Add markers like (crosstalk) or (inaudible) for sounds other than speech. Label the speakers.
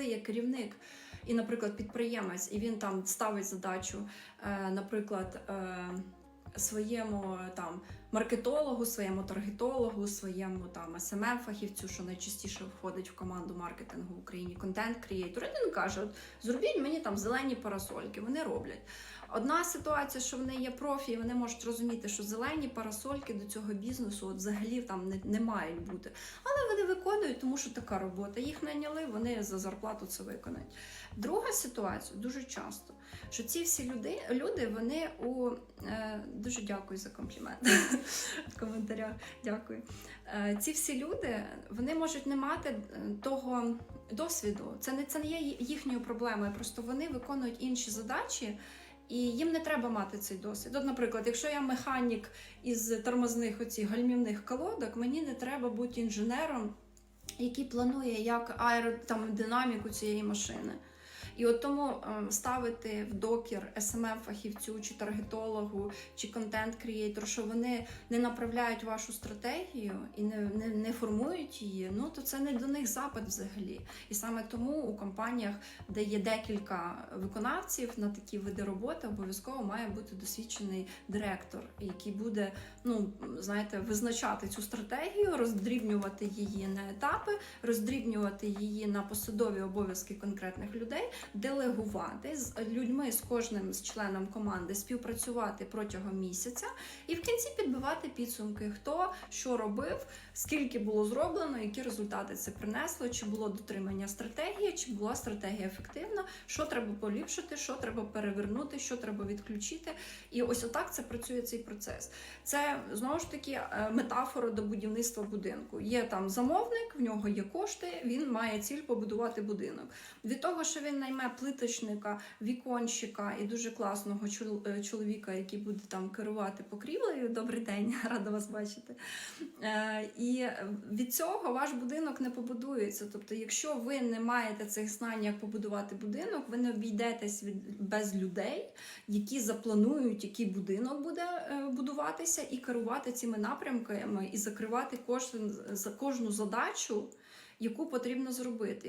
Speaker 1: коли є керівник і, наприклад, підприємець, і він там ставить задачу, е, наприклад. Своєму там маркетологу, своєму таргетологу, своєму там smm фахівцю, що найчастіше входить в команду маркетингу в Україні, контент креатор Він каже: от, зробіть мені там зелені парасольки. Вони роблять. Одна ситуація, що вони є профі, і вони можуть розуміти, що зелені парасольки до цього бізнесу от взагалі там не, не мають бути. Але вони виконують, тому що така робота. Їх найняли, вони за зарплату це виконають. Друга ситуація дуже часто, що ці всі люди, люди вони у е, дуже дякую за комплімент в коментарях. Дякую. Е, ці всі люди вони можуть не мати е, того досвіду. Це не це не є їхньою проблемою. Просто вони виконують інші задачі. І їм не треба мати цей досвід. От, наприклад, якщо я механік із тормозних оцих гальмівних колодок, мені не треба бути інженером, який планує як аеродинаміку цієї машини. І от тому е, ставити в докір smm фахівцю чи таргетологу, чи контент-крієйтору, що вони не направляють вашу стратегію і не, не, не формують її, ну то це не до них запит взагалі. І саме тому у компаніях, де є декілька виконавців на такі види роботи, обов'язково має бути досвідчений директор, який буде, ну знаєте, визначати цю стратегію, роздрібнювати її на етапи, роздрібнювати її на посадові обов'язки конкретних людей делегувати з людьми, з кожним з членом команди співпрацювати протягом місяця і в кінці підбивати підсумки, хто що робив, скільки було зроблено, які результати це принесло, чи було дотримання стратегії, чи була стратегія ефективна, що треба поліпшити, що треба перевернути, що треба відключити. І ось отак це працює цей процес. Це знову ж таки е, метафора до будівництва будинку. Є там замовник, в нього є кошти, він має ціль побудувати будинок. Від того, що він найме плиточника, віконщика і дуже класного е, чоловіка, який буде там керувати покрівлею. Добрий день, (laughs) рада вас бачити. Е, І від цього ваш будинок не побудується. Тобто, якщо ви не маєте цих знань, як побудувати будинок, ви не обійдетесь від без людей, які запланують, який будинок буде е, будуватися, і керувати цими напрямками, і закривати кожен за кожну задачу, яку потрібно зробити.